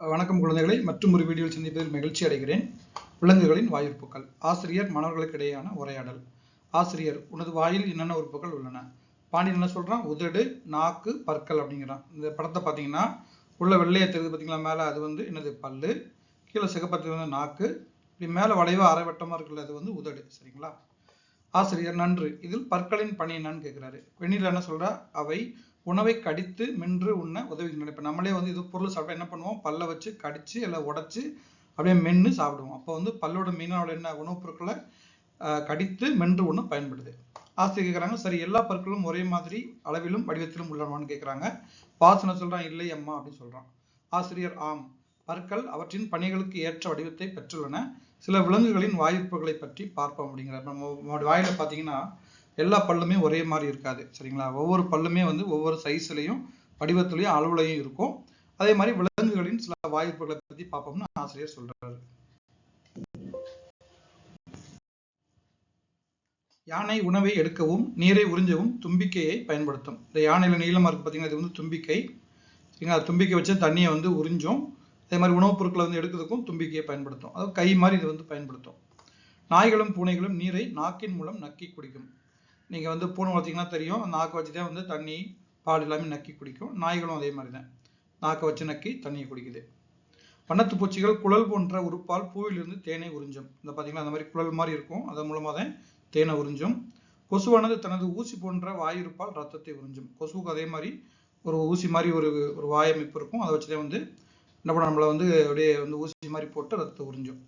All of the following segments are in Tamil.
வணக்கம் குழந்தைகளை. மற்றும் ஒரு வீடியோவில் சந்திப்பதில் மகிழ்ச்சி அடைகிறேன். விலங்குகளின் வாயுறுப்புகள் ஆசிரியர் மாணவர்களுக்கு இடையேயான உரையாடல். ஆசிரியர் உனது வாயில் என்னென்ன உறுப்புகள் உள்ளன? பாண்டியன் என்ன சொல்கிறான் உதடு நாக்கு பற்கள் அப்படிங்கிறான். இந்த படத்தை பார்த்தீங்கன்னா உள்ள வெள்ளையை தெரியுது பார்த்தீங்களா? மேலே அது வந்து என்னது? பல்லு. கீழே சிகப்பத்தில் வந்து நாக்கு. இப்படி மேலே வளைவா அரைவட்டமாக இருக்குல்ல அது வந்து உதடு. சரிங்களா? ஆசிரியர் நன்று. இதில் பற்களின் பணி என்னன்னு கேட்குறாரு. வெண்ணில என்ன சொல்கிறா அவை உணவை கடித்து மென்று உண்ண உதவுகின்றன. இப்போ நம்மளே வந்து இது பொருள் சாப்பிட்டா என்ன பண்ணுவோம்? பல்ல வச்சு கடிச்சு இல்லை உடச்சி அப்படியே மென்று சாப்பிடுவோம். அப்போ வந்து பல்லோட மீனோட என்ன? உணவுப் பொருட்களை ஆஹ், கடித்து மென்று உண்ண பயன்படுது. ஆசிரியர் கேட்குறாங்க சரி எல்லா பற்களும் ஒரே மாதிரி அளவிலும் வடிவத்திலும் உள்ளனவான்னு கேட்குறாங்க வாசனை சொல்கிறான் இல்லை அம்மா அப்படின்னு சொல்கிறான் ஆசிரியர் ஆம். பற்கள் அவற்றின் பணிகளுக்கு ஏற்ற வடிவத்தை பெற்றுள்ளன. சில விலங்குகளின் வாய்ப்புகளை பற்றி பார்ப்போம் அப்படிங்கிற நம்ம வாயில பார்த்தீங்கன்னா எல்லா பல்லுமே ஒரே மாதிரி இருக்காது சரிங்களா? ஒவ்வொரு பல்லுமே வந்து ஒவ்வொரு சைஸ்லையும் வடிவத்திலையும் அளவுலையும் இருக்கும். அதே மாதிரி விலங்குகளின் சில வாய்ப்புகளை பற்றி பார்ப்போம்னு ஆசிரியர் சொல்றாரு. யானை உணவை எடுக்கவும் நீரை உறிஞ்சவும் தும்பிக்கையை பயன்படுத்தும். இந்த யானையில நீளமா இருக்கு பார்த்தீங்கன்னா இது வந்து தும்பிக்கை. சரிங்களா? தும்பிக்கை வச்சு தண்ணியை வந்து உறிஞ்சும். அதே மாதிரி உணவுப் பொருட்களை வந்து எடுக்கிறதுக்கும் தும்பிக்கையை பயன்படுத்தும். அதாவது கை மாதிரி இது வந்து பயன்படுத்தும். நாய்களும் பூனைகளும் நீரை நாக்கின் மூலம் நக்கி குடிக்கும். நீங்கள் வந்து பூனை வளர்த்தீங்கன்னா தெரியும். நாக்கு வச்சு தான் வந்து தண்ணி பால் எல்லாமே நக்கி குடிக்கும். நாய்களும் அதே மாதிரி தான் நாக்கை வச்சு நக்கி தண்ணியை குடிக்குது. வண்ணத்து பூச்சிகள் குழல் போன்ற உறுப்பால் பூவிலிருந்து தேனை உறிஞ்சும். இந்த பார்த்தீங்கன்னா அந்த மாதிரி குழல் மாதிரி இருக்கும். அதன் மூலமாக தான் தேனை உறிஞ்சும். கொசுவானது தனது ஊசி போன்ற வாயிருப்பால் ரத்தத்தை உறிஞ்சும். கொசுவுக்கு அதே மாதிரி ஒரு ஊசி மாதிரி ஒரு ஒரு வாயமைப்பு இருக்கும். அதை வச்சுதான் வந்து என்ன பண்ண நம்மளை வந்து அப்படியே வந்து ஊசி மாதிரி போட்டு ரத்தத்தை உறிஞ்சும்.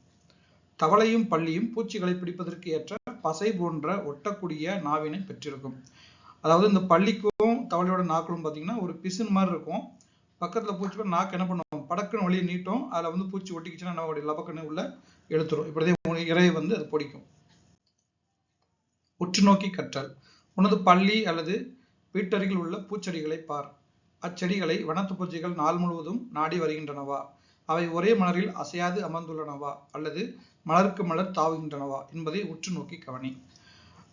தவளையும் பள்ளியும் பூச்சிகளை பிடிப்பதற்கு ஏற்ற பசை போன்ற ஒட்டக்கூடிய நாவினை பெற்றிருக்கும். அதாவது இந்த பள்ளிக்கும் தவளையோட நாக்களும் பார்த்தீங்கன்னா ஒரு பிசின் மாதிரி இருக்கும். பக்கத்துல பூச்சி கூட நாக்கு என்ன பண்ணுவோம் படக்குன்னு வழியை நீட்டும். அதில் வந்து பூச்சி ஒட்டிக்கிச்சுன்னா நம்மளுடைய லபக்குன்னு உள்ள எழுத்துரும் இப்படிதான் இறையை வந்து அது பிடிக்கும். உற்று நோக்கி கற்றல். உனது பள்ளி அல்லது வீட்டருகில் உள்ள பூச்செடிகளை பார். அச்செடிகளை வனத்து பூச்சிகள் நாள் முழுவதும் நாடி வருகின்றனவா? அவை ஒரே மலரில் அசையாது அமர்ந்துள்ளனவா? அல்லது மலருக்கு மலர் தாவுகின்றனவா என்பதை உற்று நோக்கி கவனி.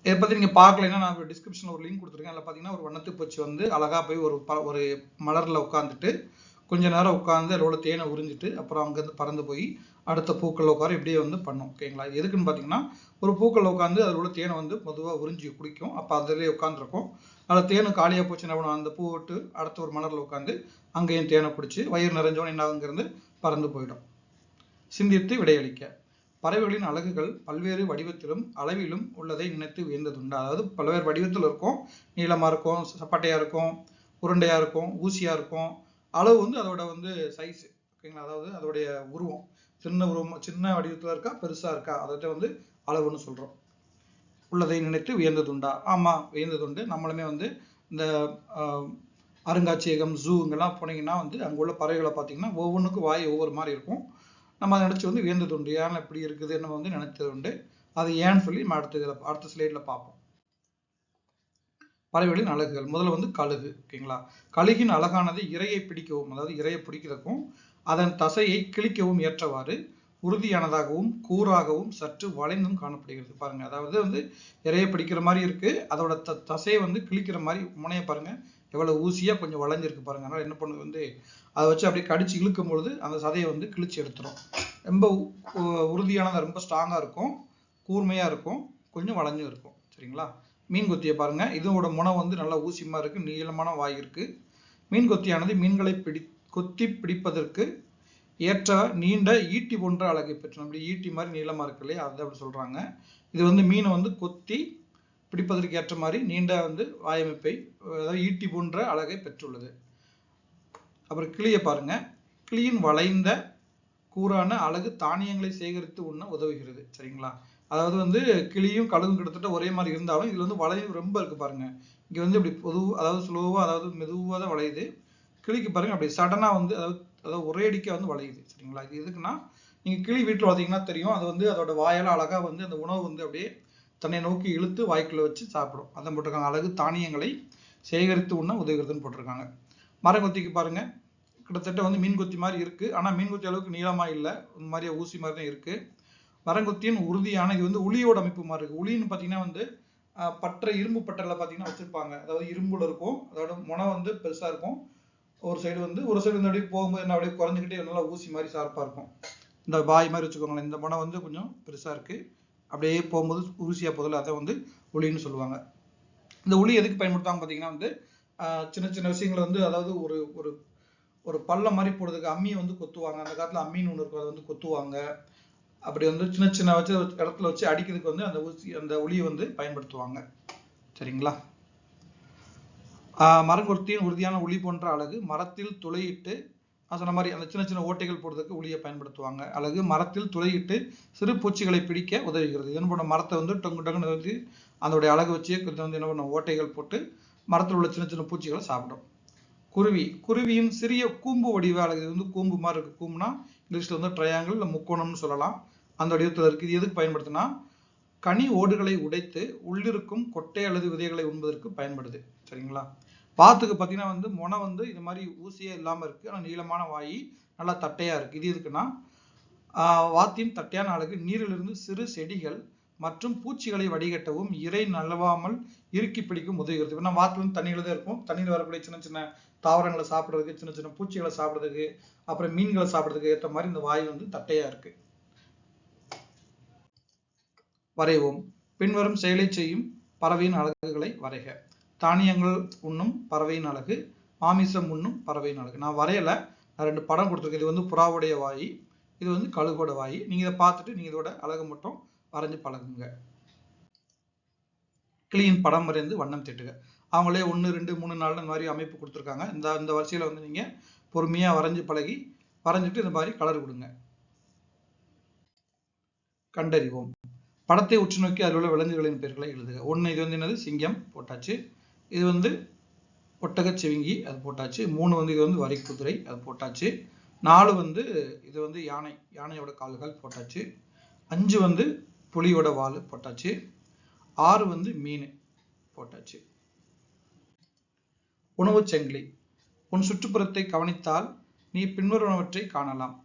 இதை பற்றி நீங்கள் பார்க்கலைன்னா நான் டிஸ்கிரிப்ஷனில் ஒரு லிங்க் கொடுத்துருக்கேன். அதில் பார்த்தீங்கன்னா ஒரு வண்ணத்து பூச்சி வந்து அழகாக போய் ஒரு ப- ஒரு மலரில் உட்காந்துட்டு கொஞ்ச நேரம் உட்காந்து அதோட தேனை உறிஞ்சிட்டு அப்புறம் அங்கேருந்து பறந்து போய் அடுத்த பூக்களில் உட்கார இப்படியே வந்து பண்ணும். ஓகேங்களா? எதுக்குன்னு பார்த்தீங்கன்னா ஒரு பூக்களில் உட்காந்து அதில் உள்ள தேனை வந்து பொதுவாக உறிஞ்சி குடிக்கும். அப்போ அதிலே உட்காந்துருக்கும் அதில் தேனு காலியாக போச்சு என்ன பண்ணும்? அந்த பூ விட்டு அடுத்த ஒரு மலரில் உட்காந்து அங்கேயும் தேனை பிடிச்சி வயிறு நிறைஞ்சவன் என்ன அங்கேருந்து பறந்து போயிடும். சிந்தித்து விடையளிக்க. பறவைகளின் அலகுகள் பல்வேறு வடிவத்திலும் அளவிலும் உள்ளதை நினைத்து வியந்ததுண்டு. அதாவது பல்வேறு வடிவத்தில் இருக்கும். நீளமாக இருக்கும் சப்பாட்டையாக இருக்கும் உருண்டையாக இருக்கும் ஊசியாக இருக்கும். அளவு வந்து அதோட வந்து சைஸ் ஓகேங்களா அதாவது அதோடைய உருவம். சின்ன உருவம் சின்ன வடிவத்தில் இருக்கா பெருசாக இருக்கா? அதை வந்து அளவுன்னு சொல்கிறோம் உள்ளதை நினைத்து வியந்ததுண்டா? ஆமாம் வியந்ததுண்டு. நம்மளுமே வந்து இந்த அருங்காட்சியகம் ஜூ இங்கெல்லாம் போனீங்கன்னா வந்து அங்கே உள்ள பறவைகளை பார்த்தீங்கன்னா ஒவ்வொன்றுக்கும் வாய் ஒவ்வொரு மாதிரி இருக்கும். நம்ம அதை நினச்சி வந்து வியந்ததுண்டு ஏன் இப்படி இருக்குதுன்னு நம்ம வந்து நினைச்சது உண்டு. அது ஏன்னு சொல்லி நம்ம அடுத்த இதில் அடுத்த ஸ்லைட்ல பார்ப்போம். பறவைகளின் அழகுகள். முதல்ல வந்து கழுகு ஓகேங்களா கழுகின் அழகானது இரையை பிடிக்கவும் அதாவது இரையை பிடிக்கிறதுக்கும் அதன் தசையை கிழிக்கவும் ஏற்றவாறு உறுதியானதாகவும் கூறாகவும் சற்று வளைந்தும் காணப்படுகிறது. பாருங்க அதாவது வந்து இரையை பிடிக்கிற மாதிரி இருக்கு அதோட த தசையை வந்து கிழிக்கிற மாதிரி முனைய பாருங்க எவ்வளவு ஊசியா கொஞ்சம் வளைஞ்சிருக்கு பாருங்க. அதனால என்ன பண்ணுது வந்து அதை வச்சு அப்படியே கடிச்சு இழுக்கும் பொழுது அந்த சதையை வந்து கிழிச்சு எடுத்துரும். ரொம்ப உ- ரொம்ப ஸ்ட்ராங்காக இருக்கும். கூர்மையாக இருக்கும். கொஞ்சம் வளைஞ்சும் இருக்கும். சரிங்களா? மீன் கொத்தியை பாருங்க. இதோட முனை வந்து நல்லா ஊசிமா இருக்கு. நீளமான வாய் இருக்கு. மீன் கொத்தியானது மீன்களை பிடி கொத்தி பிடிப்பதற்கு ஏற்ற நீண்ட ஈட்டி போன்ற அழகை பெற்று அப்படி ஈட்டி மாதிரி நீளமாக இருக்கு இல்லையா? அதை அப்படி சொல்கிறாங்க இது வந்து மீனை வந்து கொத்தி பிடிப்பதற்கு ஏற்ற மாதிரி நீண்ட வந்து வாயமைப்பை அதாவது ஈட்டி போன்ற அழகை பெற்றுள்ளது. அப்புறம் கிளியை பாருங்க. கிளியின் வளைந்த கூரான அழகு தானியங்களை சேகரித்து உண்ண உதவுகிறது. சரிங்களா? அதாவது வந்து கிளியும் கழுகும் கிட்டத்தட்ட ஒரே மாதிரி இருந்தாலும் இதுல வந்து வளைவு ரொம்ப இருக்கு பாருங்க. இங்க வந்து இப்படி பொது அதாவது ஸ்லோவா அதாவது மெதுவாக தான் வளையுது. கிளிக்கு பாருங்க அப்படி சடனா வந்து அதாவது அதாவது ஒரே அடிக்க வந்து வளையுது. சரிங்களா? இது எதுக்குன்னா நீங்க கிளி வீட்டுல வளர்த்தீங்கன்னா தெரியும். அது வந்து அதோட வாயால அழகா வந்து அந்த உணவு வந்து அப்படியே தன்னை நோக்கி இழுத்து வாய்க்குள்ள வச்சு சாப்பிடும். அதான் போட்டிருக்காங்க. அழகு தானியங்களை சேகரித்து உண்ண உதவுகிறதுன்னு போட்டிருக்காங்க. மரங்கொத்திக்கு பாருங்க. கிட்டத்தட்ட வந்து மீன் கொத்தி மாதிரி இருக்கு. ஆனா மீன் கொத்தி அளவுக்கு நீளமா இல்லை. இந்த மாதிரியே ஊசி மாதிரி தான் இருக்கு. மரங்கொத்தியின் உறுதியான இது வந்து உளியோட அமைப்பு மாதிரி இருக்கு. உளின்னு பாத்தீங்கன்னா வந்து பற்ற இரும்பு பட்டறைல பாத்தீங்கன்னா வச்சிருப்பாங்க. அதாவது இரும்புல இருக்கும். அதோட முனை வந்து பெருசா இருக்கும். ஒரு சைடு வந்து ஒரு சைடு வந்து அப்படியே போகும்போது என்ன அப்படியே குறைஞ்சிக்கிட்டே நல்லா ஊசி மாதிரி ஷார்ப்பாக இருக்கும். இந்த பாய் மாதிரி வச்சுக்கோங்களேன். இந்த முனை வந்து கொஞ்சம் பெருசாக இருக்குது அப்படியே போகும்போது ஊசியாக போதில் அதை வந்து ஒளின்னு சொல்லுவாங்க. இந்த ஒளி எதுக்கு பயன்படுத்துவாங்க பார்த்தீங்கன்னா வந்து சின்ன சின்ன விஷயங்களை வந்து அதாவது ஒரு ஒரு ஒரு பள்ளம் மாதிரி போடுறதுக்கு அம்மியை வந்து கொத்துவாங்க. அந்த காலத்தில் அம்மின்னு ஒன்று இருக்கும் அதை வந்து கொத்துவாங்க. அப்படி வந்து சின்ன சின்ன வச்சு இடத்துல வச்சு அடிக்கிறதுக்கு வந்து அந்த ஊசி அந்த ஒளியை வந்து பயன்படுத்துவாங்க. சரிங்களா? ஆஹ் மரங்கொத்தியின் உறுதியான ஒளி போன்ற அழகு மரத்தில் துளையிட்டு நான் சொன்ன மாதிரி அந்த சின்ன சின்ன ஓட்டைகள் போடுறதுக்கு ஒளியை பயன்படுத்துவாங்க. அழகு மரத்தில் துளையிட்டு சிறு பூச்சிகளை பிடிக்க உதவுகிறது. என்ன பண்ண மரத்தை வந்து டொங்கு டங்குன்னு வந்து அதோடைய அழகு வச்சு கொஞ்சம் வந்து என்ன பண்ண ஓட்டைகள் போட்டு மரத்தில் உள்ள சின்ன சின்ன பூச்சிகளை சாப்பிடும். குருவி குருவியும் சிறிய கூம்பு வடிவ அழகு இது வந்து கூம்பு மாதிரி இருக்கு. கூம்புனா இங்கிலீஷில் வந்து ட்ரையாங்கிள் இல்லை முக்கோணம்னு சொல்லலாம். அந்த வடிவத்தில் இருக்கு. இது எதுக்கு பயன்படுத்துனா கனி ஓடுகளை உடைத்து உள்ளிருக்கும் கொட்டை அல்லது விதைகளை உண்பதற்கு பயன்படுது. சரிங்களா? வாத்துக்கு பார்த்தீங்கன்னா வந்து முனை வந்து இது மாதிரி ஊசியே இல்லாமல் இருக்கு. ஆனால் நீளமான வாய் நல்லா தட்டையா இருக்கு. இது எதுக்குன்னா ஆஹ் வாத்தின் தட்டையான அழகு நீரிலிருந்து சிறு செடிகள் மற்றும் பூச்சிகளை வடிகட்டவும் இறை நழுவாமல் இறுக்கி பிடிக்கும் உதவுகிறது ஏன்னா வாத்துல வந்து தண்ணியில தான் இருக்கும் தண்ணியில் வரக்கூடிய சின்ன சின்ன தாவரங்களை சாப்பிடுறதுக்கு சின்ன சின்ன பூச்சிகளை சாப்பிடுறதுக்கு அப்புறம் மீன்களை சாப்பிட்றதுக்கு ஏற்ற மாதிரி இந்த வாய் வந்து தட்டையா இருக்கு. வரைவோம். பின்வரும் செயலை செய்யும் பறவையின் அழகுகளை வரைக. தானியங்கள் உண்ணும் பறவையின் அழகு மாமிசம் உண்ணும் பறவையின் அழகு. நான் வரையலை. நான் ரெண்டு படம் கொடுத்துருக்கேன். இது வந்து புறாவுடைய வாய் இது வந்து கழுகோட வாய். நீங்க இதை பார்த்துட்டு நீங்க இதோட அழகு மட்டும் வரைஞ்சு பழகுங்க. கிளியின் படம் வரைந்து வண்ணம் தீட்டுக. அவங்களே ஒன்று ரெண்டு மூணு நாலு இந்த மாதிரி அமைப்பு கொடுத்துருக்காங்க. இந்த இந்த வரிசையில் வந்து நீங்கள் பொறுமையாக வரைஞ்சி பழகி வரைஞ்சிட்டு இந்த மாதிரி கலர் கொடுங்க. கண்டறிவோம். படத்தை உற்று நோக்கி அதில் உள்ள விலங்குகளின் பெயர்களை எழுதுக. ஒன்று இது வந்து என்னது? சிங்கம் போட்டாச்சு. இது வந்து ஒட்டகச் சிவிங்கி அது போட்டாச்சு. மூணு வந்து இது வந்து வரிக்குதிரை அது போட்டாச்சு. நாலு வந்து இது வந்து யானை யானையோட கால்கள் போட்டாச்சு. அஞ்சு வந்து புலியோட வால் போட்டாச்சு. ஆறு வந்து மீன் போட்டாச்சு. உணவுச் சங்கிலி. உன் சுற்றுப்புறத்தை கவனித்தால் நீ பின்வருவனவற்றை காணலாம்.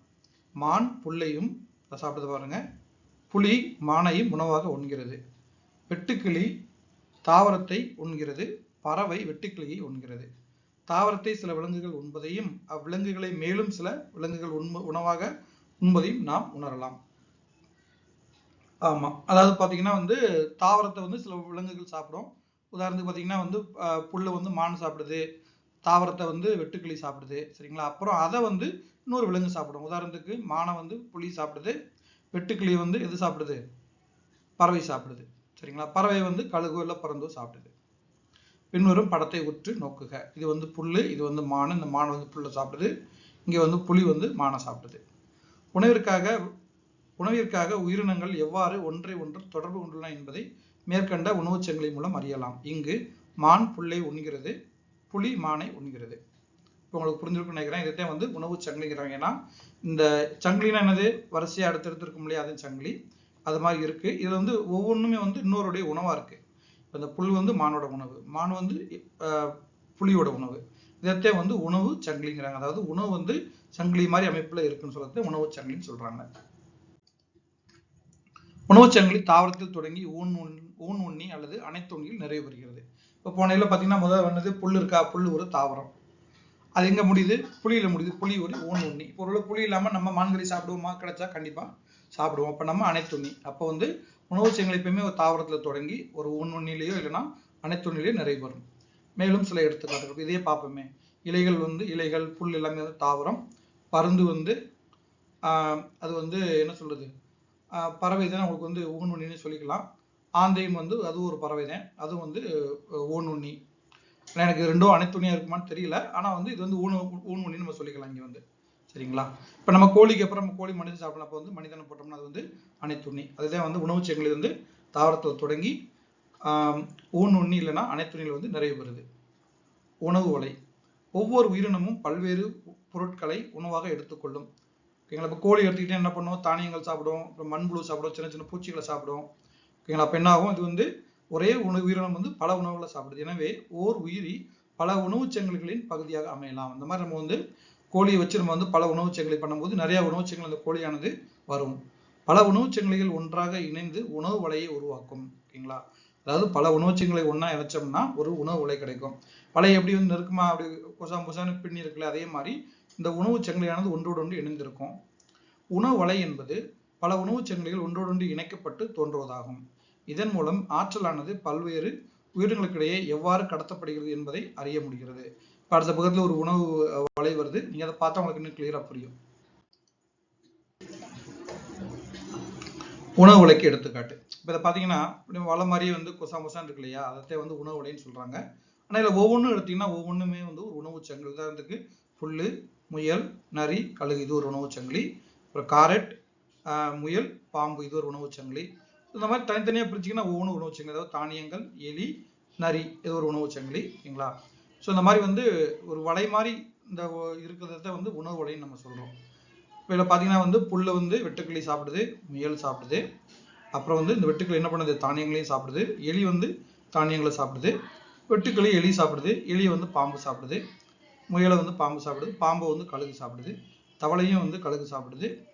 மான் புல்லையும் அதை பாருங்க புலி மானையும் உணவாக உண்கிறது. வெட்டுக்கிளி தாவரத்தை உண்கிறது பறவை வெட்டுக்கிளியை உண்கிறது. தாவரத்தை சில விலங்குகள் உண்பதையும் அவ்விலங்குகளை மேலும் சில விலங்குகள் உண்ப உணவாக உண்பதையும் நாம் உணரலாம். ஆமாம் அதாவது பார்த்தீங்கன்னா வந்து தாவரத்தை வந்து சில விலங்குகள் சாப்பிடும். உதாரணத்துக்கு பார்த்தீங்கன்னா வந்து புல்லை வந்து மான் சாப்பிடுது. தாவரத்தை வந்து வெட்டுக்கிளி சாப்பிடுது. சரிங்களா? அப்புறம் அதை வந்து இன்னொரு விலங்கு சாப்பிடும். உதாரணத்துக்கு மானை வந்து புலி சாப்பிடுது. வெட்டுக்கிளி வந்து எது சாப்பிடுது? பறவை சாப்பிடுது. சரிங்களா? பறவை வந்து கழுகு இல்லை பறந்தோ சாப்பிடுது. பின்வரும் படத்தை உற்று நோக்குக. இது வந்து புல் இது வந்து மான். இந்த மான் வந்து புல்லை சாப்பிடுது. இங்கே வந்து புலி வந்து மானை சாப்பிடுது. உணவிற்காக உணவிற்காக உயிரினங்கள் எவ்வாறு ஒன்றை ஒன்று தொடர்பு கொண்டுள்ளன என்பதை மேற்கண்ட உணவுச் சங்கிலி மூலம் அறியலாம். இங்கு மான் புல்லை உண்கிறது புலி மானை உண்கிறது இப்போ உங்களுக்கு புரிஞ்சிருக்கும்னு நினைக்கிறேன். இதைத்தான் வந்து உணவு சங்கிலிங்கிறாங்க. ஏன்னா இந்த சங்கிலினா என்னது? வரிசையாக அடுத்தடுத்து இருக்கும் இல்லையா? அது சங்கிலி. அது மாதிரி இருக்கு. இதுல வந்து ஒவ்வொன்றுமே வந்து இன்னொருடைய உணவா இருக்கு. இப்போ இந்த புல் வந்து மானோட உணவு. மான் வந்து புலியோட உணவு. இதைத்தான் வந்து உணவு சங்கிலிங்கிறாங்க. அதாவது உணவு வந்து சங்கிலி மாதிரி அமைப்புல இருக்குன்னு சொல்லத்தை உணவு சங்கிலின்னு சொல்றாங்க. உணவுச் சங்கிலி தாவரத்தில் தொடங்கி ஊன் உண் ஊன் உண்ணி அல்லது அனைத்துண்ணியில் நிறைவு பெறுகிறது. இப்போ போனையில் பார்த்தீங்கன்னா முதல் வந்தது புல் இருக்கா? புல் ஒரு தாவரம். அது எங்கே முடியுது? புளியில் முடியுது. புளி ஒரு ஊன் உண்ணி. இப்போ ஒரு புளி இல்லாமல் நம்ம மான்கறி சாப்பிடுவோமா? கிடைச்சா கண்டிப்பாக சாப்பிடுவோம். அப்போ நம்ம அனைத்துண்ணி அப்போ வந்து உணவுச் சங்கிலி எப்பயுமே ஒரு தாவரத்தில் தொடங்கி ஒரு ஊன் உண்ணிலேயோ இல்லைன்னா அனைத்துண்ணிலேயோ நிறைவு பெறும். மேலும் சில எடுத்துக்காட்டுகள். இதையே பார்ப்போமே. இலைகள் வந்து இலைகள் புல் எல்லாமே வந்து தாவரம். பருந்து வந்து அது வந்து என்ன சொல்றது? பறவை தான் உங்களுக்கு வந்து ஊன் உண்ணின்னு சொல்லிக்கலாம். ஆந்தையும் வந்து அதுவும் ஒரு பறவை தான் அதுவும் வந்து ஊனுண்ணி ஊன் உண்ணி எனக்கு ரெண்டும் அனைத்துணியாக இருக்குமான்னு தெரியல. ஆனா வந்து இது வந்து ஊனு ஊன் நம்ம சொல்லிக்கலாம் இங்க வந்து. சரிங்களா? இப்ப நம்ம கோழிக்கு அப்புறம் நம்ம கோழி மனிதன் சாப்பிடலாம் அப்போ வந்து மனிதனை போட்டோம்னா அது வந்து அனைத்துண்ணி. அதுதான் வந்து உணவுச் சங்கிலி வந்து தாவரத்தில் தொடங்கி ஊன் உண்ணி இல்லைன்னா அனைத்துணியில் வந்து நிறைய பெறுது உணவு உலை ஒவ்வொரு உயிரினமும் பல்வேறு பொருட்களை உணவாக எடுத்துக்கொள்ளும். ஓகேங்களா? இப்போ கோழி எடுத்துக்கிட்டே என்ன பண்ணுவோம்? தானியங்கள் சாப்பிடும் அப்புறம் மண்புழு சாப்பிடும் சின்ன சின்ன பூச்சிகளை சாப்பிடும் ஓகேங்களா? அப்போ ஆகும் இது வந்து ஒரே உணவு உயிரினம் வந்து பல உணவுகளை சாப்பிடுது. எனவே ஓர் உயிரி பல உணவுச் சங்கிலிகளின் பகுதியாக அமையலாம். அந்த மாதிரி நம்ம வந்து கோழியை வச்சு நம்ம வந்து பல உணவுச் செங்கலை பண்ணும்போது நிறைய உணவுச் சங்கிலி அந்த கோழியானது வரும். பல உணவுச் செங்கலைகள் ஒன்றாக இணைந்து உணவு வலையை உருவாக்கும். ஓகேங்களா? அதாவது பல உணவுச்சங்களை ஒன்றா இணைச்சோம்னா ஒரு உணவு உலை கிடைக்கும். வலை எப்படி வந்து நெருக்கமா அப்படி கொசாம் கொசான்னு பின்னி இருக்குல்ல அதே மாதிரி இந்த உணவுச் சங்கிலியானது ஒன்றோடொன்று இணைந்திருக்கும். உணவு வலை என்பது பல உணவுச் சங்கிலிகள் ஒன்றோடொன்று இணைக்கப்பட்டு தோன்றுவதாகும். இதன் மூலம் ஆற்றலானது பல்வேறு உயிரினங்களுக்கிடையே எவ்வாறு கடத்தப்படுகிறது என்பதை அறிய முடிகிறது. இப்போ அடுத்த பக்கத்தில் ஒரு உணவு வலை வருது. நீங்க அதை பார்த்தா உங்களுக்கு இன்னும் கிளியராக புரியும். உணவு உலைக்கு எடுத்துக்காட்டு. இப்ப இதை பார்த்தீங்கன்னா வலை மாதிரியே வந்து கொசா கொசான் இருக்கு இல்லையா? அதை வந்து உணவு உலைன்னு சொல்றாங்க. ஆனா இதில் ஒவ்வொன்றும் எடுத்தீங்கன்னா ஒவ்வொன்றுமே வந்து ஒரு உணவுச் சங்கிலி உதாரணத்துக்கு புல்லு முயல் நரி கழுகு இது ஒரு உணவுச் சங்கிலி. அப்புறம் காரட் முயல் பாம்பு இது ஒரு உணவுச் சங்கிலி. இந்த மாதிரி தனித்தனியாக பிரிச்சிங்கன்னா ஒவ்வொன்றும் உணவு சங்கிலி. அதாவது தானியங்கள் எலி நரி இது ஒரு உணவுச் சங்கிலி ஓகேங்களா ஸோ இந்த மாதிரி வந்து ஒரு வலை மாதிரி இந்த இருக்கிறத வந்து உணவு வலைன்னு நம்ம சொல்கிறோம் இப்போ இதில் பார்த்தீங்கன்னா வந்து புல்லை வந்து வெட்டுக்கிளி சாப்பிடுது முயல் சாப்பிடுது. அப்புறம் வந்து இந்த வெட்டுக்கிளி என்ன பண்ணுது? தானியங்களையும் சாப்பிடுது. எலி வந்து தானியங்களை சாப்பிடுது. வெட்டுக்கிளி எலி சாப்பிடுது. எலி வந்து பாம்பு சாப்பிடுது. முயலை வந்து பாம்பு சாப்பிடுது. பாம்பை வந்து கழுகு சாப்பிடுது. தவளையும் வந்து கழுகு சாப்பிடுது.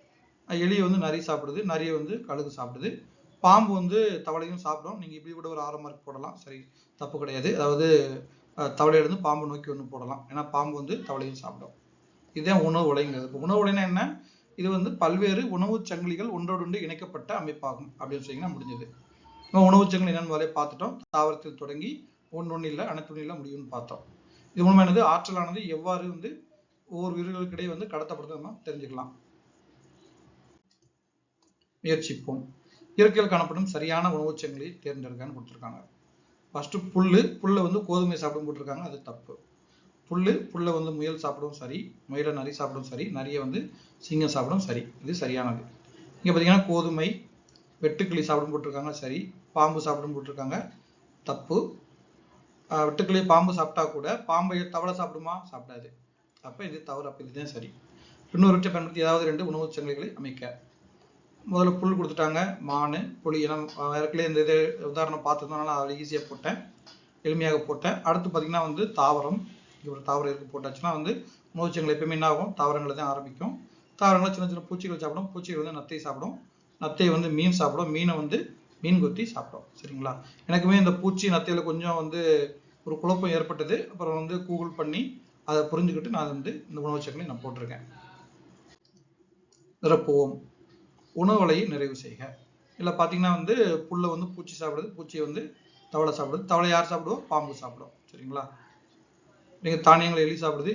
எலியை வந்து நரி சாப்பிடுது. நரியை வந்து கழுகு சாப்பிடுது. பாம்பு வந்து தவளையும் சாப்பிடும். நீங்கள் இப்படி கூட ஒரு ஆறு மார்க் போடலாம். சரி தப்பு கிடையாது. அதாவது தவளையிலேருந்து பாம்பு நோக்கி ஒன்று போடலாம். ஏன்னா பாம்பு வந்து தவளையும் சாப்பிடும். இதுதான் உணவு உலைங்கிறது. இப்போ உணவு உலைன்னா என்ன? இது வந்து பல்வேறு உணவுச் சங்கிலிகள் ஒன்றோடொன்று இணைக்கப்பட்ட அமைப்பாகும் அப்படின்னு சொன்னீங்கன்னா முடிஞ்சது. நம்ம உணவுச் சங்கிலி என்னென்னு வரைய பார்த்துட்டோம். தாவரத்தில் தொடங்கி ஒன்று இல்லை அனைத்து முடியும்னு பார்த்தோம். இது மூலமானது ஆற்றலானது எவ்வாறு வந்து ஒவ்வொரு உயிர்களுக்கிடையே வந்து கடத்தப்படுது நம்ம தெரிஞ்சுக்கலாம். முயற்சிப்போம். இயற்கையில் காணப்படும் சரியான உணவுச் தேர்ந்தெடுக்கான்னு கொடுத்துருக்காங்க. ஃபர்ஸ்ட் புல்லு புல்லை வந்து கோதுமை சாப்பிடும் போட்டிருக்காங்க அது தப்பு. புல் புல்லை வந்து முயல் சாப்பிடும் சரி முயலை நரி சாப்பிடும் சரி நரியை வந்து சிங்கம் சாப்பிடும் சரி இது சரியானது. இங்கே பார்த்தீங்கன்னா கோதுமை வெட்டுக்கிளி சாப்பிடும் போட்டிருக்காங்க சரி. பாம்பு சாப்பிடும் போட்டிருக்காங்க தப்பு. வெட்டுக்கிளி பாம்பு சாப்பிட்டா கூட பாம்பை தவளை சாப்பிடுமா? சாப்பிடாது. அப்போ இது தவறு அப்போ இதுதான் சரி. இன்னொருவற்றை பயன்படுத்தி ஏதாவது ரெண்டு உணவு சங்கிலிகளை அமைக்க. முதல்ல புல் கொடுத்துட்டாங்க மானு புளி ஏன்னா ஏற்கனவே இந்த இது உதாரணம் பார்த்துருந்தனால அதில் ஈஸியாக போட்டேன் எளிமையாக போட்டேன். அடுத்து பார்த்தீங்கன்னா வந்து தாவரம். ஒரு தாவரம் இருக்கு போட்டாச்சுன்னா வந்து உணவுச்சங்கள் எப்பயுமே என்ன ஆகும்? தாவரங்களை தான் ஆரம்பிக்கும். தாவரங்களை சின்ன சின்ன பூச்சிகள் சாப்பிடும். பூச்சிகள் வந்து நத்தை சாப்பிடும். நத்தை வந்து மீன் சாப்பிடும். மீனை வந்து மீன் கொத்தி சாப்பிடும். சரிங்களா? எனக்குமே இந்த பூச்சி நத்தையில் கொஞ்சம் வந்து ஒரு குழப்பம் ஏற்பட்டது. அப்புறம் வந்து கூகுள் பண்ணி அதை புரிஞ்சுக்கிட்டு நான் வந்து இந்த உணவு உணவுச்சங்களை நான் போட்டிருக்கேன். நிரப்புவோம். உணவலையை நிறைவு செய்க. இல்லை பார்த்தீங்கன்னா வந்து புல்லை வந்து பூச்சி சாப்பிடுது. பூச்சியை வந்து தவளை சாப்பிடுது. தவளை யார் சாப்பிடுவோம் பாம்பு சாப்பிடும். சரிங்களா? நீங்கள் தானியங்கள் எலி சாப்பிடுது.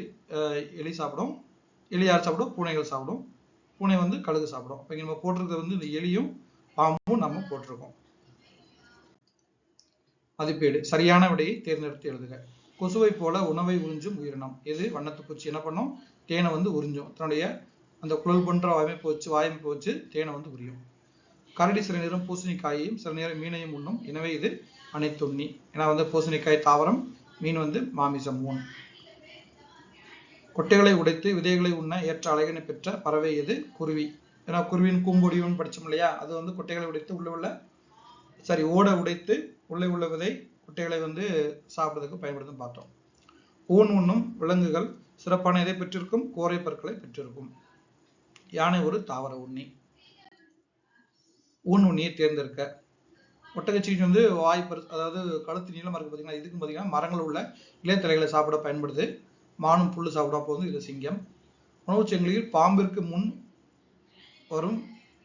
எலி சாப்பிடும். எலி யார் சாப்பிடும்? பூனைகள் சாப்பிடும். பூனை வந்து கழுகு சாப்பிடும். இப்போ நம்ம போட்டிருக்கிறது வந்து இந்த எலியும் பாம்பும் நம்ம போட்டிருக்கோம். மதிப்பீடு. சரியான விடையை தேர்ந்தெடுத்து எழுதுக. கொசுவை போல உணவை உறிஞ்சும் உயிரினம். எது? வண்ணத்துப்பூச்சி என்ன பண்ணும்? தேனை வந்து உறிஞ்சும். தன்னுடைய அந்த குழல் போன்ற அமைப்பு வச்சு வாயமைப்பு வச்சு தேனை வந்து உரியும். கரடி சில நேரம் பூசணிக்காயையும் சில நேரம் மீனையும் உண்ணும். எனவே இது அனைத்துண்ணி ஏன்னா வந்து பூசணிக்காய் தாவரம் மீன் வந்து மாமிசம் ஊன். கொட்டைகளை உடைத்து விதைகளை உண்ண ஏற்ற அழகினை பெற்ற பறவை எது? குருவி. ஏன்னா குருவின் கூம்பொடியும் படிச்சோம் இல்லையா? அது வந்து கொட்டைகளை உடைத்து உள்ள உள்ள சாரி ஓட உடைத்து உள்ளே உள்ள விதை குட்டைகளை வந்து சாப்பிடுறதுக்கு பயன்படுத்தும் பார்த்தோம் ஊன் உண்ணும் விலங்குகள் சிறப்பான எதை பெற்றிருக்கும்? கோரை பற்களை பெற்றிருக்கும். யானை ஒரு தாவர உண்ணி. ஊன் உண்ணியை தேர்ந்தெடுக்க. ஒட்டகச்சிக்கு வந்து வாய் அதாவது கழுத்து நீளமாக இருக்கு பார்த்தீங்கன்னா இதுக்கும் பார்த்தீங்கன்னா மரங்கள் உள்ள இலைத்தலைகளை சாப்பிட பயன்படுது. மானும் புல் சாப்பிட போகுது இது சிங்கம். உணவுச் சங்கிலியில் பாம்பிற்கு முன் வரும்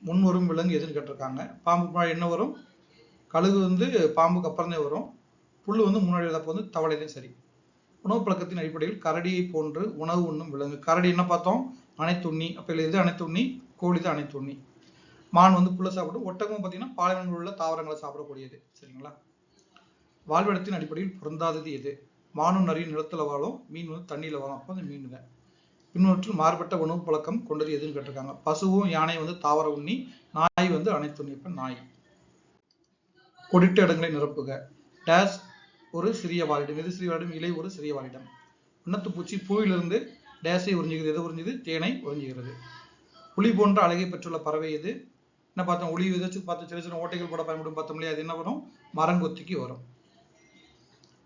முன் வரும் விலங்கு எதுன்னு கேட்டிருக்காங்க. பாம்புக்கு முன்னாடி என்ன வரும்? கழுகு வந்து பாம்புக்கு அப்புறம் தான் வரும். புல் வந்து முன்னாடி வரப்போ வந்து தவளையிலையும் சரி. உணவு பழக்கத்தின் அடிப்படையில் கரடியை போன்று உணவு உண்ணும் விலங்கு. கரடி என்ன பார்த்தோம்? அனைத்துண்ணி அப்போ இது எது அனைத்துண்ணி கோழி தான் அனைத்துண்ணி மான் வந்து புல்லை சாப்பிடும். ஒட்டகம் பார்த்தீங்கன்னா பாலைவனங்களில் உள்ள தாவரங்களை சாப்பிடக்கூடியது. சரிங்களா? வாழ்விடத்தின் அடிப்படையில் பொருந்தாதது எது? மானும் நரியும் நிலத்தில் வாழும். மீன் வந்து தண்ணியில் வாழும். அப்போ அந்த மீன் தான். பின்னொற்றில் மாறுபட்ட உணவு பழக்கம் கொண்டது எதுன்னு கேட்டிருக்காங்க. பசுவும் யானை வந்து தாவர உண்ணி நாய் வந்து அனைத்துண்ணி இப்போ நாய். கொடிட்ட இடங்களை நிரப்புக. டேஸ் ஒரு சிறிய வாழிடம் எது சிறிய வாழிடம் இலை ஒரு சிறிய வாழிடம் உண்ணத்துப்பூச்சி பூவிலிருந்து டேஸை உறிஞ்சுகிறது. எது உறிஞ்சுது? தேனை உறிஞ்சுகிறது. புலி போன்ற அழகை பெற்றுள்ள பறவை இது என்ன பார்த்தோம்? ஒளி விதைச்சு பார்த்து சின்ன சின்ன ஓட்டைகள் போட பயன்படும் பார்த்தோம் இல்லையா? அது என்ன வரும்? மரங்கொத்திக்கு வரும்.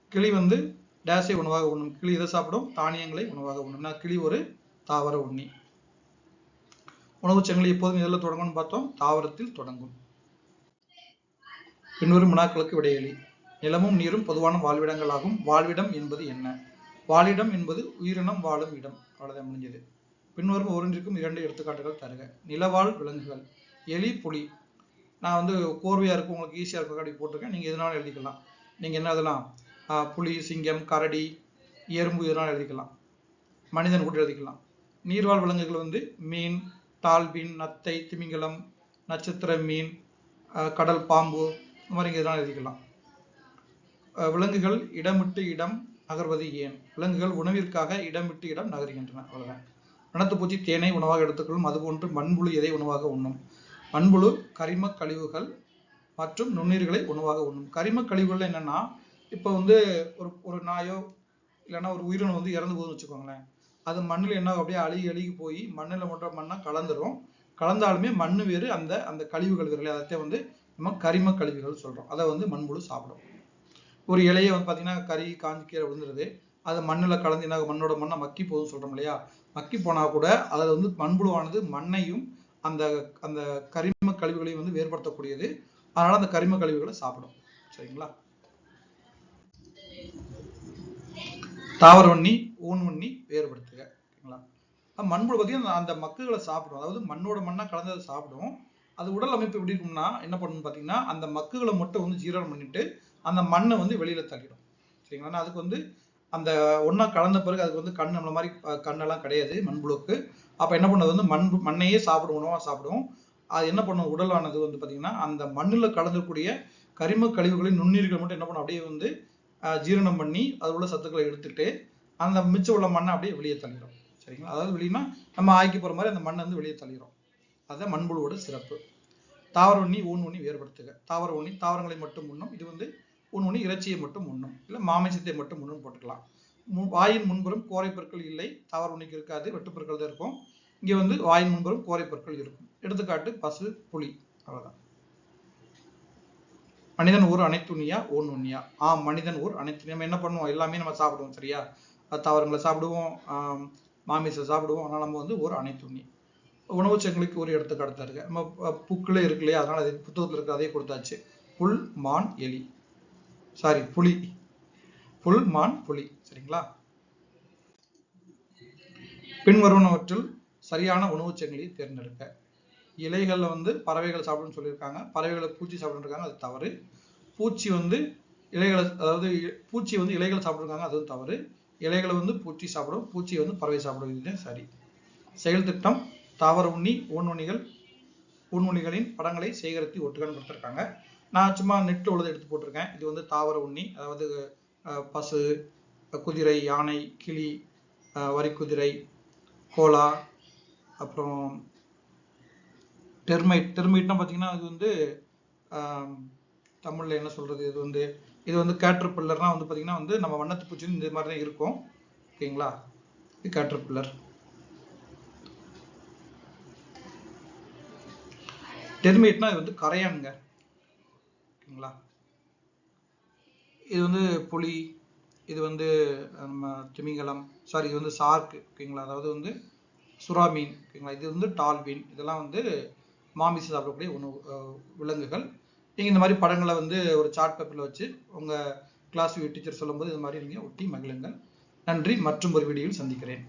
கிளி வந்து டேஸை உணவாக உண்ணும். கிளி எதை சாப்பிடும்? தானியங்களை உணவாக உண்ணும். கிளி ஒரு தாவர உண்ணி. உணவுச் சங்கிலி எப்போதும் எதில் தொடங்கும்னு பார்த்தோம்? தாவரத்தில் தொடங்கும். பின்வரும் வினாக்களுக்கு விடையளி நிலமும் நீரும் பொதுவான வாழ்விடங்களாகும். வாழ்விடம் என்பது என்ன? வாழிடம் என்பது உயிரினம் வாழும் இடம். அவ்வளவுதான் முடிஞ்சது. பின்வரும் ஒவ்வொன்றிற்கும் இரண்டு எடுத்துக்காட்டுகள் தருக. நிலவாழ் விலங்குகள். எலி புலி. நான் வந்து கோர்வையாக இருக்கும் உங்களுக்கு ஈஸியாக இருக்கும் அப்படி போட்டிருக்கேன். நீங்கள் எதனாலும் எழுதிக்கலாம். நீங்கள் என்ன எழுதலாம்? புலி சிங்கம் கரடி எறும்பு இதெல்லாம் எழுதிக்கலாம். மனிதன் கூட எழுதிக்கலாம். நீர்வாழ் விலங்குகள் வந்து மீன் டால்பின் நத்தை திமிங்கலம் நட்சத்திர மீன் கடல் பாம்பு இந்த மாதிரி இதெல்லாம் எழுதிக்கலாம் விலங்குகள் இடமிட்டு இடம் நகர்வது ஏன்? விலங்குகள் உணவிற்காக இடமிட்டு இடம் நகர்கின்றன அவ்வளவுதான். வனத்துப்பூச்சி தேனை உணவாக எடுத்துக்கொள்ளும் அதுபோன்று மண்புழு எதை உணவாக உண்ணும்? மண்புழு கரிம கழிவுகள் மற்றும் நுண்ணுயிர்களை உணவாக உண்ணும். கரிம கழிவுகள் என்னன்னா இப்போ வந்து ஒரு ஒரு நாயோ இல்லைன்னா ஒரு உயிரினம் வந்து இறந்து போகுதுன்னு வச்சுக்கோங்களேன். அது மண்ணில் என்ன ஆகும்? அப்படியே அழுகி அழுகி போய் மண்ணில் மட்டும் மண்ணாக கலந்துரும். கலந்தாலுமே மண்ணு வேறு அந்த அந்த கழிவுகள் வேறு அதை வந்து நம்ம கரிம கழிவுகள் சொல்றோம். அதை வந்து மண்புழு சாப்பிடும். ஒரு இலையை வந்து பார்த்தீங்கன்னா கறி காஞ்சி கீழே விழுந்துருது. அது மண்ணில் கலந்து என்ன மண்ணோட மண்ணை மக்கி போகுதுன்னு சொல்றோம் இல்லையா? மக்கி போனா கூட அதில் வந்து மண்புழுவானது மண்ணையும் அந்த அந்த கரிம கழிவுகளையும் வந்து வேறுபடுத்தக்கூடியது. அதனால அந்த கரிம கழிவுகளை சாப்பிடும். சரிங்களா? தாவர வண்ணி ஊன் வண்ணி வேறுபடுத்துக ஓகேங்களா மண்புழு பார்த்தீங்கன்னா அந்த மக்குகளை சாப்பிடும். அதாவது மண்ணோட மண்ணா கலந்ததை சாப்பிடும். அது உடல் அமைப்பு எப்படி இருக்கும்னா என்ன பண்ணணும்னு பார்த்தீங்கன்னா அந்த மக்குகளை மட்டும் வந்து ஜீரணம் பண்ணிட்டு அந்த மண்ணை வந்து வெளியில தள்ளிடும். சரிங்களா? அதுக்கு வந்து அந்த ஒன்றா கலந்த பிறகு அதுக்கு வந்து கண் நம்மள மாதிரி கண்ணெல்லாம் கிடையாது மண்புழுக்கு அப்போ என்ன பண்ணுறது வந்து மண் மண்ணையே சாப்பிடும் உணவாக சாப்பிடும். அது என்ன பண்ணும்? உடலானது வந்து பார்த்தீங்கன்னா அந்த மண்ணில் கலந்துக்கூடிய கரிம கழிவுகளின் நுண்ணுயிர்கள் மட்டும் என்ன பண்ணும்? அப்படியே வந்து ஜீரணம் பண்ணி அது உள்ள சத்துக்களை எடுத்துட்டு அந்த மிச்சம் உள்ள மண்ணை அப்படியே வெளியே தள்ளிடும். சரிங்களா? அதாவது வெளியினா நம்ம ஆய்க்கு போகிற மாதிரி அந்த மண்ணை வந்து வெளியே தள்ளிடும். அதுதான் மண்புழுவோட சிறப்பு. தாவர உண்ணி ஊன் உண்ணி வேறுபடுத்துக. தாவர உண்ணி தாவரங்களை மட்டும் உண்ணும். இது வந்து ஊன் உண்ணி இறைச்சியை மட்டும் உண்ணும். இல்ல மாமிசத்தை மட்டும் உண்ணும் போட்டுக்கலாம். வாயின் முன்புறம் பொருட்கள் இல்லை. தாவர உண்ணிக்கு இருக்காது. வெட்டுப்பொருட்கள் தான் இருக்கும். இங்க வந்து வாயின் முன்புறம் கோரை பொருட்கள் இருக்கும். எடுத்துக்காட்டு பசு புலி. அவ்வளவுதான். மனிதன் ஊர் அனைத்துண்ணியா ஓன் உண்ணியா? ஆம் மனிதன் ஊர் அனைத்து நம்ம என்ன பண்ணுவோம்? எல்லாமே நம்ம சாப்பிடுவோம் சரியா? தாவரங்களை சாப்பிடுவோம். ஆம், மாமிசம் சாப்பிடுவோம். அதனால நம்ம வந்து ஒரு அனைத்துண்ணி உணவு சங்கிலிக்கு ஒரு எடுத்துக்காட்டு தருக நம்ம புக்கிலே இருக்கு இல்லையா? அதனால அது புத்தகத்தில் இருக்க அதே கொடுத்தாச்சு. புல் மான் எலி. சாரி புலி. புல் மான் புலி. சரிங்களா? பின்வருவனவற்றில் சரியான உணவுச் சங்கிலியை தேர்ந்தெடுக்க. இலைகளில் வந்து பறவைகள் சாப்பிடுன்னு சொல்லியிருக்காங்க. பறவைகளை பூச்சி சாப்பிடுன்னு இருக்காங்க அது தவறு. பூச்சி வந்து இலைகளை அதாவது இ- பூச்சி வந்து இலைகள் சாப்பிட்ருக்காங்க அதுவும் தவறு. இலைகளை வந்து பூச்சி சாப்பிடும் பூச்சி வந்து பறவை சாப்பிடும் இதுதான் சரி. செயல் திட்டம் தாவர உண்ணி ஊன்உண்ணிகள் ஊன்உண்ணிகளின் படங்களை சேகரித்து ஒட்டுகள்னு கொடுத்துருக்காங்க. நான் சும்மா நெட்டு உள்ளதை எடுத்து போட்டிருக்கேன். இது வந்து தாவர உண்ணி அதாவது பசு குதிரை யானை கிளி வரிக்குதிரை கோலா அப்புறம் டெர்மைட் டெர்மைட்னா பார்த்தீங்கன்னா இது வந்து தமிழில் என்ன சொல்கிறது இது வந்து இது வந்து கேட்டர்பில்லர்னா வந்து பார்த்தீங்கன்னா வந்து நம்ம வண்ணத்து பூச்சி இந்த மாதிரி தான் இருக்கும். ஓகேங்களா? இது கேட்டர்பில்லர் டெர்மைட்னா இது வந்து கரையானுங்க. ஓகேங்களா? இது வந்து புலி இது வந்து நம்ம திமிங்கலம் சாரி இது வந்து சார்க்கு ஓகேங்களா? அதாவது வந்து சுறா மீன் ஓகேங்களா? இது வந்து டால்பின் இதெல்லாம் வந்து மாமிசம் சாப்பிடக்கூடிய உணவு விலங்குகள். நீங்கள் இந்த மாதிரி படங்களை வந்து ஒரு சார்ட் பேப்பரில் வச்சு உங்கள் கிளாஸ் டீச்சர் சொல்லும்போது இது மாதிரி நீங்கள் ஒட்டி மகிழுங்கள். நன்றி. மற்றும் ஒரு வீடியோவில் சந்திக்கிறேன்.